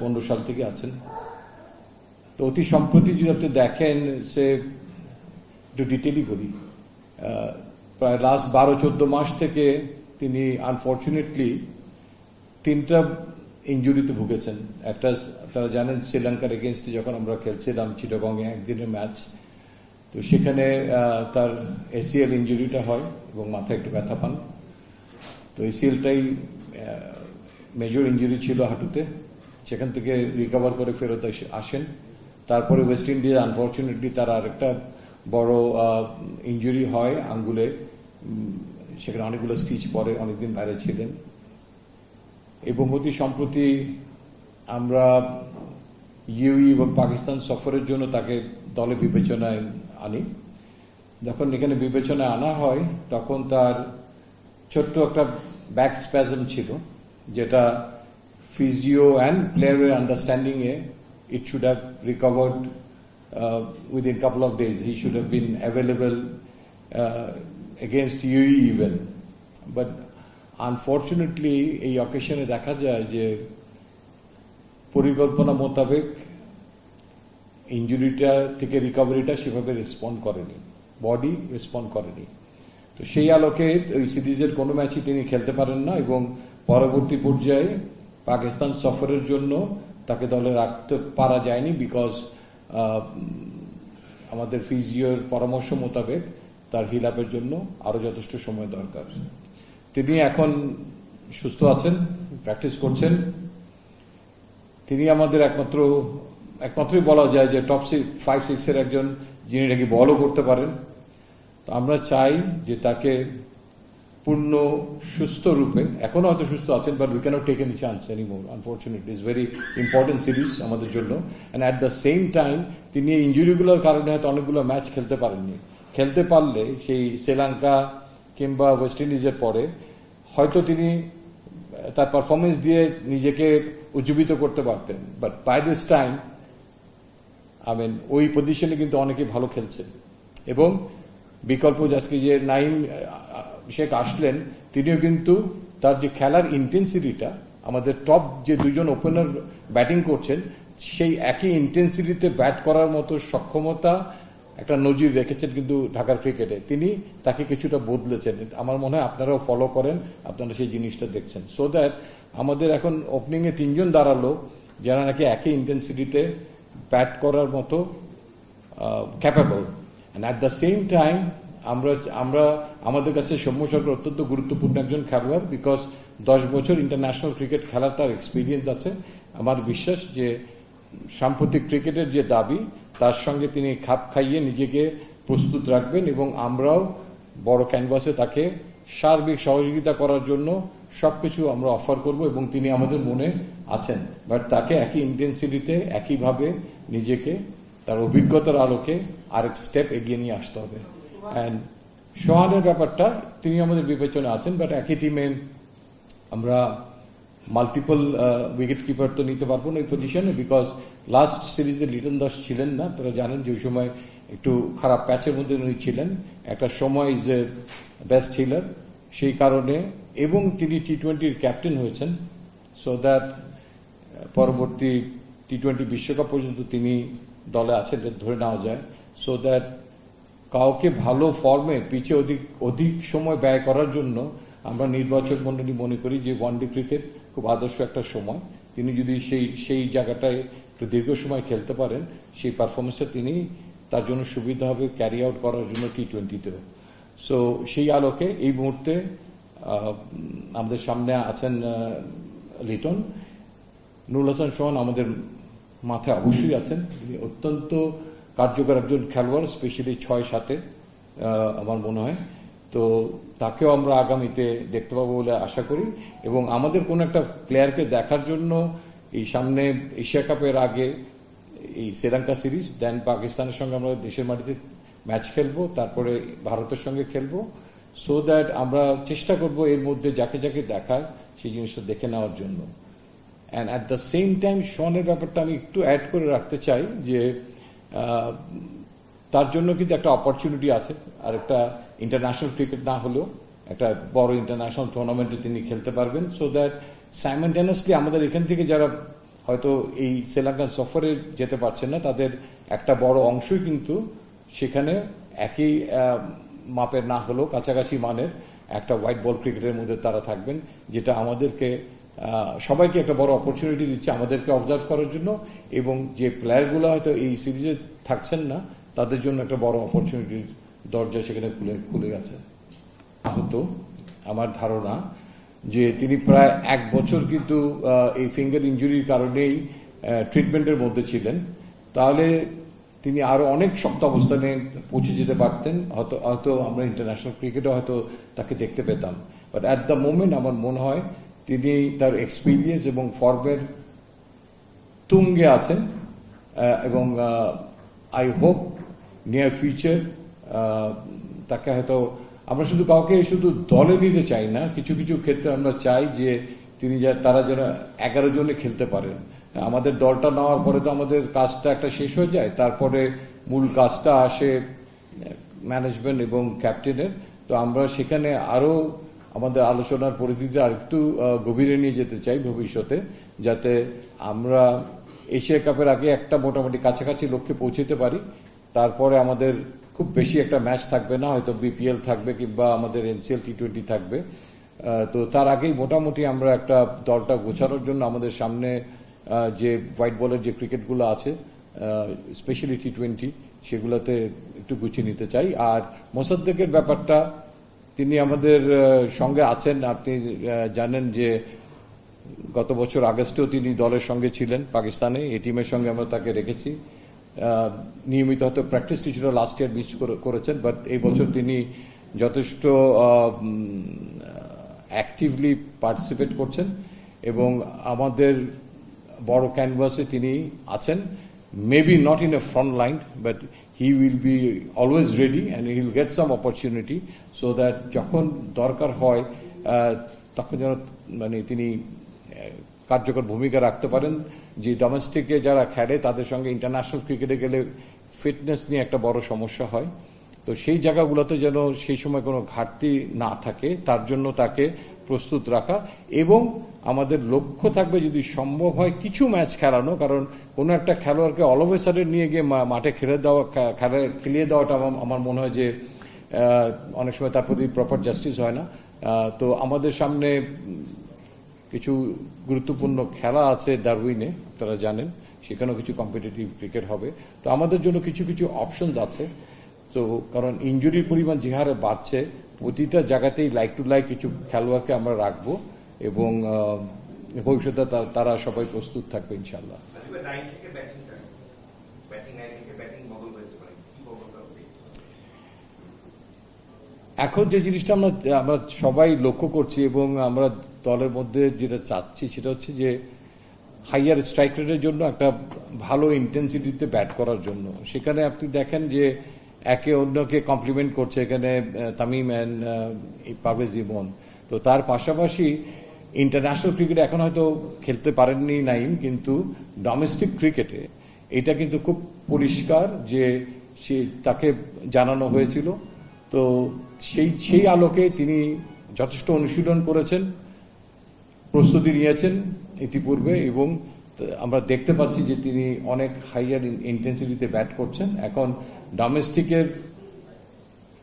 পনেরো সাল থেকে আছেন। তো অতি সম্প্রতি যদি আপনি দেখেন সে একটু ডিটেলই আহ, প্রায় লাস্ট বারো চোদ্দ মাস থেকে তিনি আনফর্চুনেটলি তিনটা ইঞ্জুরিতে ভুগেছেন। একটা তারা জানেন শ্রীলঙ্কার এগেনস্টে যখন আমরা খেলছিলাম চিটাগংয়ে একদিনের ম্যাচ তো সেখানে তার এসিএল ইঞ্জুরিটা হয় এবং মাথায় একটু ব্যথা পান। তো এসিএলটাই মেজর ইঞ্জুরি ছিল হাঁটুতে। সেখান থেকে রিকভার করে ফেরত আসেন। তারপরে ওয়েস্ট ইন্ডিজ আনফর্চুনেটলি তার আরেকটা বড় ইঞ্জুরি হয় আঙ্গুলে। সেখানে অনেকগুলো স্টিচ পরে অনেকদিন বাইরে ছিলেন। এবং অতি সম্প্রতি আমরা ইউই এবং পাকিস্তান সফরের জন্য তাকে দলে বিবেচনায় আনি। যখন এখানে বিবেচনায় আনা হয়, তখন তার ছোট্ট একটা ব্যাক স্প্যাজম ছিল, যেটা ফিজিও অ্যান্ড প্লেয়ারের understanding A it should have recovered within couple of days he should have been available against UAE even but unfortunately এই অকেশনে দেখা যায় যে পরিকল্পনা মোতাবেক ইঞ্জুরিটা থেকে রিকভারিটা সেভাবে রেসপন্ড করেনি। বডি রেসপন্ড করেনি। তো সেই আলোকে ওই সিরিজের কোনো ম্যাচই তিনি খেলতে পারেন না এবং পরবর্তী পর্যায়ে পাকিস্তান সফরের জন্য তাকে দলে রাখতে পারা যায়নি বিকজ আমাদের ফিজিওর পরামর্শ মোতাবেক তার হিল আপের জন্য আরও যথেষ্ট সময় দরকার। তিনি এখন সুস্থ আছেন প্র্যাকটিস করছেন। তিনি আমাদের একমাত্র, একমাত্রই বলা যায় যে টপ সিক্স ফাইভ সিক্সের একজন যিনি নাকি বলও করতে পারেন। তো আমরা চাই যে তাকে পূর্ণ সুস্থ রূপে, এখনও হয়তো সুস্থ আছেন but we can't take any chance any more unfortunate is very important series আমাদের জন্য and at the same time তিনি এই ইঞ্জুরিগুলোর কারণে হয়তো অনেকগুলো ম্যাচ খেলতে পারেননি। খেলতে পারলে সেই শ্রীলঙ্কা কিংবা ওয়েস্ট ইন্ডিজের পরে হয়তো তিনি তার পারফরমেন্স দিয়ে নিজেকে উজ্জীবিত করতে পারতেন। But by this time I mean ওই পজিশনে কিন্তু অনেকে ভালো খেলছেন। এবং বিকল্প আজকে যে নাইম শেখ আসলেন, তিনিও কিন্তু তার যে খেলার ইন্টেন্সিটিটা আমাদের টপ যে দুজন ওপেনার ব্যাটিং করছেন, সেই একই ইন্টেন্সিটিতে ব্যাট করার মতো সক্ষমতা একটা নজির রেখেছেন কিন্তু ঢাকার ক্রিকেটে তিনি তাকে কিছুটা বদলেছেন। আমার মনে হয় আপনারাও ফলো করেন, আপনারা সেই জিনিসটা দেখছেন। সো দ্যাট আমাদের এখন ওপেনিং এ তিনজন দাঁড়াল, যারা নাকি একই ইন্টেন্সিটিতে ব্যাট করার মতো capable and at the same time আমরা আমরা আমাদের কাছে সৌম্য সরকার অত্যন্ত গুরুত্বপূর্ণ একজন খেলোয়াড় বিকজ দশ বছর ইন্টারন্যাশনাল ক্রিকেট খেলার তার এক্সপিরিয়েন্স আছে। আমার বিশ্বাস যে সাম্প্রতিক ক্রিকেটের যে দাবি, তার সঙ্গে তিনি খাপ খাইয়ে নিজেকে প্রস্তুত রাখবেন এবং আমরাও বড় ক্যানভাসে তাকে সার্বিক সহযোগিতা করার জন্য সবকিছু আমরা অফার করব এবং তিনি আমাদের মনে আছেন। বাট তাকে একই ইন্টেন্সিটিতে একইভাবে নিজেকে, তার অভিজ্ঞতার আলোকে আরেক স্টেপ এগিয়ে নিয়ে আসতে হবে। অ্যান্ড সোহানের ব্যাপারটা তিনি আমাদের বিবেচনা আছেন বাট একই টিমে আমরা মাল্টিপল উইকেট কিপার তো নিতে পারব না এই পজিশনে বিকজ লাস্ট সিরিজে লিটন দাস ছিলেন না। তারা জানেন যে ওই সময় একটু খারাপ প্যাচের মধ্যে উনি ছিলেন। একটা সময় ইজ এ বেস্ট হিলার সেই কারণে এবং তিনি টি টোয়েন্টির ক্যাপ্টেন হয়েছেন। সো দ্যাট পরবর্তী টি টোয়েন্টি বিশ্বকাপ পর্যন্ত তিনি দলে আছেন ধরে নেওয়া যায়। সো দ্যাট কাউকে ভালো ফর্মে পিছে অধিক অধিক সময় ব্যয় করার জন্য আমরা নির্বাচক মন্ডলী মনে করি যে ওয়ানডে ক্রিকেট খুব আদর্শ একটা সময়। তিনি যদি সেই সেই জায়গাটায় একটু দীর্ঘ সময় খেলতে পারেন, সেই পারফরমেন্সটা তিনি তার জন্য সুবিধা হবে ক্যারি আউট করার জন্য টি টোয়েন্টিতেও সো সেই আলোকে এই মুহূর্তে আমাদের সামনে আছেন লিটন। নুরুল হাসান সোহান আমাদের মাথায় অবশ্যই আছেন। তিনি অত্যন্ত কার্যকর একজন খেলোয়াড় স্পেশালি ছয় সাতে আমার মনে হয়। তো তাকেও আমরা আগামীতে দেখতে পাবো বলে আশা করি। এবং আমাদের কোন একটা প্লেয়ারকে দেখার জন্য এই সামনে এশিয়া কাপের আগে এই শ্রীলঙ্কা সিরিজ দেন পাকিস্তানের সঙ্গে আমরা দেশের মাটিতে ম্যাচ খেলব, তারপরে ভারতের সঙ্গে খেলব। সো দ্যাট আমরা চেষ্টা করব এর মধ্যে যাকে যাকে দেখার, সেই জিনিসটা দেখে নেওয়ার জন্য। And at the same time শনের ব্যাপারটা আমি একটু অ্যাড করে রাখতে চাই যে তার জন্য কিন্তু একটা অপরচুনিটি আছে। আর একটা ইন্টারন্যাশনাল ক্রিকেট না হলেও একটা বড় ইন্টারন্যাশনাল টুর্নামেন্টে তিনি খেলতে পারবেন। সো দ্যাট সাইমেন্টেনিয়াসলি আমাদের এখান থেকে যারা হয়তো এই শ্রীলঙ্কান সফরে যেতে পারছেন না, তাদের একটা বড় অংশই কিন্তু সেখানে একই মাপের না হলেও কাছাকাছি মানের একটা হোয়াইট বল ক্রিকেটের মধ্যে তারা থাকবেন, যেটা আমাদেরকে সবাইকে একটা বড় অপরচুনিটি দিচ্ছে আমাদেরকে অবজার্ভ করার জন্য এবং যে প্লেয়ারগুলো হয়তো এই সিরিজে থাকছেন না, তাদের জন্য একটা বড় অপরচুনিটির দরজা সেখানে খুলে খুলে গেছে। হতো আমার ধারণা যে তিনি প্রায় এক বছর কিন্তু এই ফিঙ্গার ইঞ্জুরির কারণেই ট্রিটমেন্টের মধ্যে ছিলেন। তাহলে তিনি আরও অনেক শক্ত অবস্থানে পৌঁছে যেতে পারতেন। হয়তো হয়তো আমরা ইন্টারন্যাশনাল ক্রিকেটে হয়তো তাকে দেখতে পেতাম। বাট অ্যাট দ্য মোমেন্ট আমার মনে হয় তিনি তার এক্সপিরিয়েন্স এবং ফর্মের তুঙ্গে আছেন এবং আই হোপ নিয়ার ফিউচার তাকে হয়তো আমরা শুধু কাউকে শুধু দলে নিতে চাই না, কিছু কিছু ক্ষেত্রে আমরা চাই যে তিনি যা- তারা যেন এগারো জনে খেলতে পারেন। আমাদের দলটা নেওয়ার পরে তো আমাদের কাজটা একটা শেষ হয়ে যায়, তারপরে মূল কাজটা আসে ম্যানেজমেন্ট এবং ক্যাপ্টেনের তো আমরা সেখানে আরও আমাদের আলোচনার পরিধিতে আরেকটু গভীরে নিয়ে যেতে চাই ভবিষ্যতে, যাতে আমরা এশিয়া কাপের আগে একটা মোটামুটি কাছাকাছি লক্ষ্যে পৌঁছতে পারি। তারপরে আমাদের খুব বেশি একটা ম্যাচ থাকবে না, হয়তো বিপিএল থাকবে কিংবা আমাদের এনসিএল টি টোয়েন্টি থাকবে তো তার আগেই মোটামুটি আমরা একটা দলটা গোছানোর জন্য আমাদের সামনে যে হোয়াইট বলের যে ক্রিকেটগুলো আছে স্পেশালি টি টোয়েন্টি সেগুলোতে একটু গুছিয়ে নিতে চাই। আর মোসাদ্দেকের ব্যাপারটা তিনি আমাদের সঙ্গে আছেন। আপনি জানেন যে গত বছর আগস্টেও তিনি দলের সঙ্গে ছিলেন পাকিস্তানে। এই টিমের সঙ্গে আমরা তাকে রেখেছি। নিয়মিত হয়তো প্র্যাকটিস কিছুটা লাস্ট ইয়ার মিস করেছেন বাট এই বছর তিনি যথেষ্ট অ্যাক্টিভলি পার্টিসিপেট করছেন এবং আমাদের বড় ক্যানভাসে তিনি আছেন। Maybe not in a front line but he will be always ready and he will get some opportunity so that যখন দরকার হয় তখন যেন মানে তিনি কার্যকর ভূমিকা রাখতে পারেন। যে ডোমেস্টিকে যারা খেলে, তাদের সঙ্গে ইন্টারন্যাশনাল ক্রিকেটে গেলে ফিটনেস নিয়ে একটা বড় সমস্যা হয়। তো সেই জায়গাগুলোতে যেন সেই সময় কোনো ঘাটতি না থাকে, তার জন্য তাকে প্রস্তুত রাখা এবং আমাদের লক্ষ্য থাকবে যদি সম্ভব হয় কিছু ম্যাচ খেলানো, কারণ কোনো একটা খেলোয়াড়কে অলওয়েসারে নিয়ে গিয়ে মাঠে খেলে দেওয়া খেলা- খেলিয়ে দেওয়াটা আমার- আমার মনে হয় যে অনেক সময় তার প্রতি প্রপার জাস্টিস হয় না। তো আমাদের সামনে কিছু গুরুত্বপূর্ণ খেলা আছে ডারউইনে, তারা জানেন, সেখানেও কিছু কম্পিটিটিভ ক্রিকেট হবে। তো আমাদের জন্য কিছু কিছু অপশনস আছে। তো কারণ ইঞ্জুরির পরিমাণ যে হারে বাড়ছে প্রতিটা জায়গাতেই লাইক টু লাইক কিছু খেলোয়াড়কে আমরা রাখব এবং ভবিষ্যতে তারা সবাই প্রস্তুত থাকবে ইনশাল্লাহ মানে এখন যে জিনিসটা আমরা আমরা সবাই লক্ষ্য করছি এবং আমরা দলের মধ্যে যেটা চাচ্ছি সেটা হচ্ছে যে হাইয়ার স্ট্রাইক রেটের জন্য একটা ভালো ইন্টেন্সিটিতে ব্যাট করার জন্য। সেখানে আপনি দেখেন যে একে অন্যকে কমপ্লিমেন্ট করছে, এখানে তামিম অ্যান্ড পারভেজ ইমন তো তার পাশাপাশি ইন্টারন্যাশনাল ক্রিকেটে এখন হয়তো খেলতে পারেননি নাইম, কিন্তু ডোমেস্টিক ক্রিকেটে এটা কিন্তু খুব পরিষ্কার যে সে, তাকে জানানো হয়েছিল। তো সেই সেই আলোকে তিনি যথেষ্ট অনুশীলন করেছেন, প্রস্তুতি নিয়েছেন ইতিপূর্বে এবং আমরা দেখতে পাচ্ছি যে তিনি অনেক হাইয়ার ইন্টেন্সিটিতে ব্যাট করছেন। এখন ডোমেস্টিকের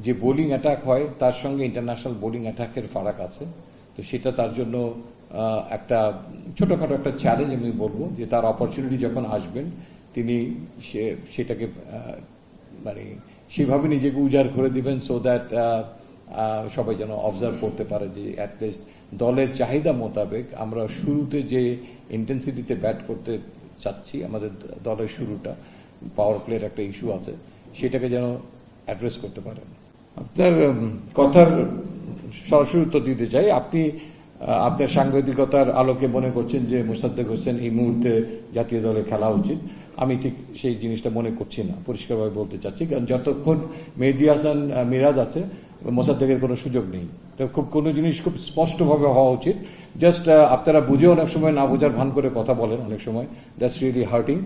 যে বোলিং অ্যাটাক হয়, তার সঙ্গে ইন্টারন্যাশনাল বোলিং অ্যাটাকের ফারাক আছে। তো সেটা তার জন্য একটা ছোটখাটো একটা চ্যালেঞ্জ আমি বলব, যে তার অপরচুনিটি যখন আসবেন, তিনি সে- সেটাকে মানে সেভাবে নিজেকে উজাড় করে দিবেন সো দ্যাট সবাই যেন অবজার্ভ করতে পারে যে অ্যাটলিস্ট দলের চাহিদা মোতাবেক আমরা শুরুতে যে ইন্টেন্সিটিতে ব্যাট করতে চাচ্ছি, আমাদের দলের শুরুটা পাওয়ার প্লের একটা ইস্যু আছে। সেটাকে যেন অ্যাড্রেস করতে পারেন। আপনার কথার সরাসরি উত্তর দিতে চাই। আপনি আপনার সাংবাদিকতার আলোকে মনে করছেন যে মোসাদ্দেক হোসেন এই মুহূর্তে জাতীয় দলে খেলা উচিত। আমি ঠিক সেই জিনিসটা মনে করছি না। পরিষ্কারভাবে বলতে চাচ্ছি। কারণ যতক্ষণ মেহেদি হাসান মিরাজ আছে, মোসাদ্দেকের কোনো সুযোগ নেই। খুব, কোনো জিনিস খুব স্পষ্টভাবে হওয়া উচিত। জাস্ট আপনারা বুঝে অনেক সময় না বোঝার ভান করে কথা বলেন অনেক সময়। দ্যাটস রিয়েলি হার্টিং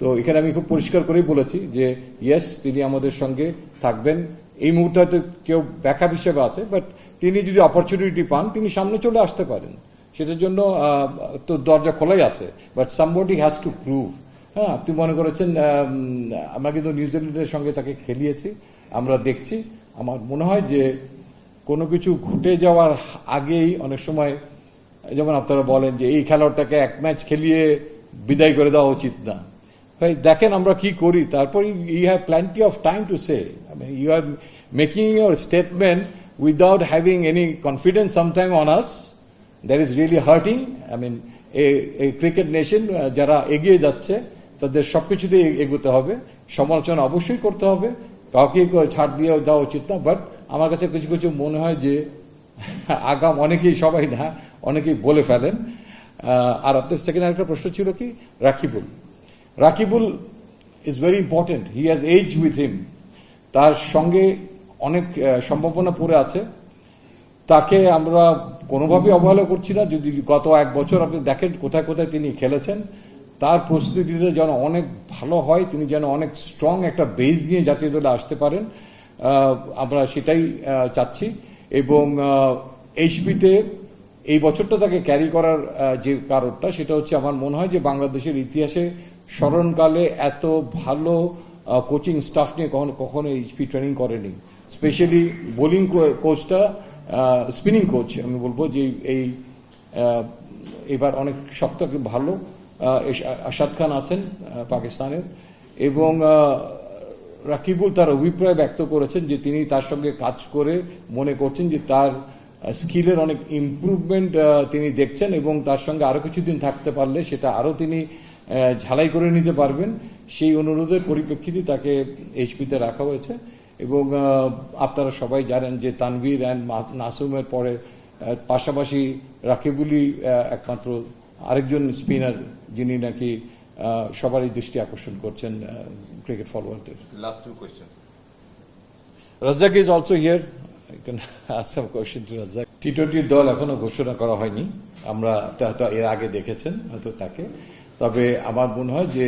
তো এখানে আমি খুব পরিষ্কার করেই বলেছি যে ইয়েস তিনি আমাদের সঙ্গে থাকবেন। এই মুহূর্তে হয়তো কেউ ব্যাকআপ হিসেবে আছে বাট তিনি যদি অপরচুনিটি পান, তিনি সামনে চলে আসতে পারেন। সেটার জন্য তো দরজা খোলাই আছে but somebody has to prove হ্যাঁ আপনি মনে করেছেন আমরা কিন্তু নিউজিল্যান্ডের সঙ্গে তাকে খেলিয়েছি, আমরা দেখছি। আমার মনে হয় যে, কোনো কিছু ঘটে যাওয়ার আগেই অনেক সময়, যেমন আপনারা বলেন যে, এই খেলোয়াড়টাকে এক ম্যাচ খেলিয়ে বিদায় করে দেওয়া উচিত না। ভাই, দেখেন আমরা কি করি, তারপর you have plenty of time to say you are making your statement without having any confidence sometime on us that is really hurting I mean এই ক্রিকেট নেশন যারা এগিয়ে যাচ্ছে, তাদের সবকিছুতে এগোতে হবে। সমালোচনা অবশ্যই করতে হবে। কাউকে ছাড় দিয়ে দেওয়া উচিত না। বাট আমার কাছে কিছু কিছু মনে হয় যে, আগাম অনেকেই সবাই না, অনেকেই বলে ফেলেন। আর আপনার সেকেন্ড আরেকটা প্রশ্ন ছিল কি? Rakibul. Rakibul is very important he has age with him তার সঙ্গে অনেক সম্ভাবনা পড়ে আছে। তাকে আমরা কোনোভাবেই অবহেলা করছি না। যদি গত এক বছর আপনি দেখেন কোথায় কোথায় তিনি খেলেছেন, তার প্রস্তুতিটা যেন অনেক ভালো হয়, তিনি যেন অনেক স্ট্রং একটা বেস নিয়ে জাতীয় দলে আসতে পারেন আমরা সেটাই চাচ্ছি। এবং এইচপিতে এই বছরটা তাকে ক্যারি করার যে কারণটা, সেটা হচ্ছে আমার মনে হয় যে বাংলাদেশের ইতিহাসে স্মরণকালে এত ভালো কোচিং স্টাফ নিয়ে কখনো কখনো এইচপি ট্রেনিং করেনি। স্পেশালি বোলিং কোচটা স্পিনিং কোচ আমি বলব যে এই এবার অনেক শক্ত ভালো আশাদ খান আছেন পাকিস্তানের, এবং রাকিবুল তার অভিপ্রায় ব্যক্ত করেছেন যে তিনি তার সঙ্গে কাজ করে মনে করছেন যে তার স্কিলের অনেক ইমপ্রুভমেন্ট তিনি দেখছেন এবং তার সঙ্গে আরও কিছুদিন থাকতে পারলে সেটা আরও তিনি ঝালাই করে নিতে পারবেন। সেই অনুরোধের পরিপ্রেক্ষিতে তাকে এইচপিতে রাখা হয়েছে এবং আপনারা সবাই জানেন যে তানভীর অ্যান্ড নাসুমের পরে পাশাপাশি রাকিবুলই আহ, একমাত্র আরেকজন স্পিনার যিনি নাকি সবারই দৃষ্টি আকর্ষণ করছেন cricket ফলোয়ারদের last two questions. Razzak is also here I can ask some to Razzak T টোয়েন্টির দল এখনও ঘোষণা করা হয়নি। আমরা হয়তো এর আগে দেখেছেন হয়তো তাকে। তবে আমার মনে হয় যে,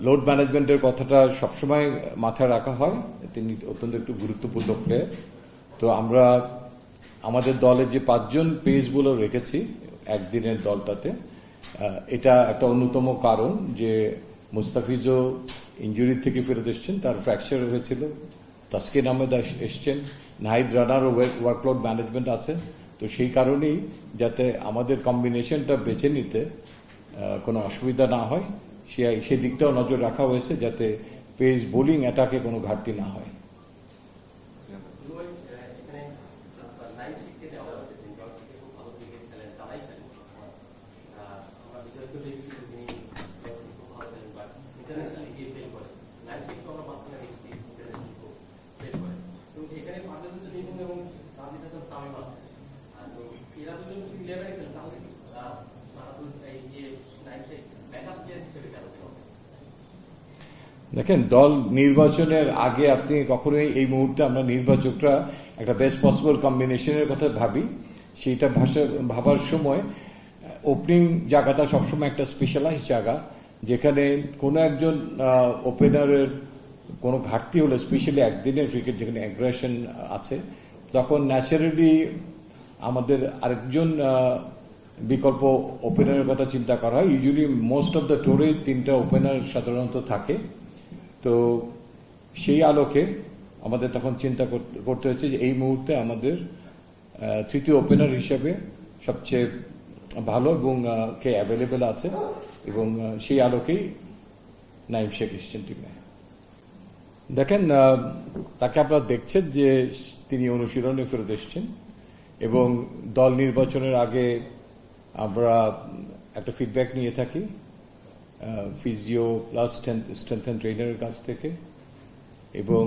লোড ম্যানেজমেন্টের কথাটা সবসময় মাথায় রাখা হয়। তিনি অত্যন্ত একটু গুরুত্বপূর্ণ প্লেয়ার। তো আমরা, আমাদের দলে যে পাঁচজন পেস বোলার রেখেছি একদিনের দলটাতে এটা একটা অন্যতম কারণ যে মুস্তাফিজও ইঞ্জুরি থেকে ফেরত এসছেন, তার ফ্র্যাকচার হয়েছিল। তাসকিন আহমেদ এসছেন, নাহিদ রানারও ওয়ার্কলোড ম্যানেজমেন্ট আছে। তো সেই কারণেই যাতে আমাদের কম্বিনেশনটা বেছে নিতে কোনো অসুবিধা না হয়। সে সেই দিকটাও নজর রাখা হয়েছে যাতে পেস বোলিং অ্যাটাকে কোনো ঘাটতি না হয় রুবেল, আহ, এখানে নাইন শিখতে দেওয়া হয়েছে তিনি জল থেকে খুব ভালো ক্রিকেট খেলেন তারাই খেলেন আহ, আমরা বিজয়কে দেখেছি যে তিনি জল থেকে খুব ভালো খেলেন বাট ইন্টারন্যাশনাল গিয়ে ফেল করে নাইন শিখকে আমরা মাঝখানে দেখেছি ইন্টারন্যাশনাল খুব ফেল করে এবং এখানে বাংলাদেশের লিটন এবং সাজিদ হাসান তামিম আছে আর তো এরা দুজন যদি ইলেভেনে খেলেন তাহলে কি আহ, মাহাতুর এই যে নাইন শেখ ব্যাকআপ প্লেয়ার হিসেবে খেলছে দেখেন, দল নির্বাচনের আগে আপনি কখনোই এই মুহূর্তে আমরা নির্বাচকরা একটা বেস্ট পসিবল কম্বিনেশনের কথা ভাবি। সেইটা ভাষা, ভাবার সময় ওপেনিং জায়গাটা সবসময় একটা স্পেশালাইজ জায়গা, যেখানে কোনো একজন ওপেনারের কোনো ঘাটতি হলে স্পেশালি একদিনের ক্রিকেট যেখানে অ্যাগ্রেশন আছে, তখন ন্যাচারালি আমাদের আরেকজন বিকল্প ওপেনারের কথা চিন্তা করা হয়। ইউজুয়ালি মোস্ট অফ দ্য টোরে তিনটা ওপেনার সাধারণত থাকে। তো সেই আলোকে আমাদের তখন চিন্তা করতে- হচ্ছে যে এই মুহূর্তে আমাদের তৃতীয় ওপেনার হিসেবে সবচেয়ে ভালো এবং কে অ্যাভেলেবেল আছে এবং সেই আলোকেই নাইম শেখ এসছেন টিমে দেখেন তাকে আপনারা দেখছেন যে তিনি অনুশীলনে ফেরত এসছেন এবং দল নির্বাচনের আগে আমরা একটা ফিডব্যাক নিয়ে থাকি। ফিজিও প্লাস স্ট্রেংথ অ্যান্ড ট্রেনারের কাছ থেকে এবং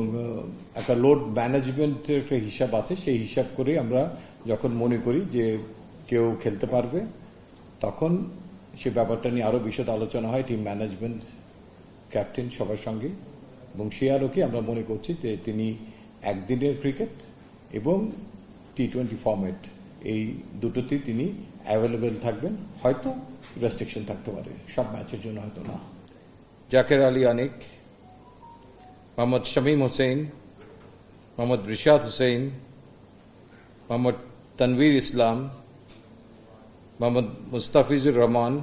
একটা লোড ম্যানেজমেন্টের একটা হিসাব আছে, সেই হিসাব করে আমরা যখন মনে করি যে কেউ খেলতে পারবে, তখন সে ব্যাপারটা নিয়ে আরও বিশদ আলোচনা হয় টিম ম্যানেজমেন্ট ক্যাপ্টেন সবার সঙ্গে এবং সেই আলোকে আমরা মনে করছি যে তিনি একদিনের ক্রিকেট এবং টি টোয়েন্টি ফর্মেট এই দুটোতেই তিনি অ্যাভেলেবেল থাকবেন হয়তো রেস্ট্রিকশন থাকতে পারে সব ম্যাচের জন্য হয়তো না। জাকের আলী অনিক মোহাম্মদ শামীম হোসেন মোহাম্মদ রিশাদ হুসেন মোহাম্মদ তানভীর ইসলাম মোহাম্মদ মুস্তাফিজুর রহমান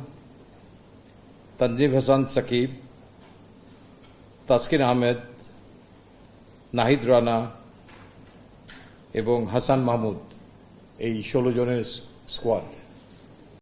তানজিম হাসান সাকিব তাসকিন আহমেদ নাহিদ রানা এবং হাসান মাহমুদ। এই ষোলো জনের স্কোয়াড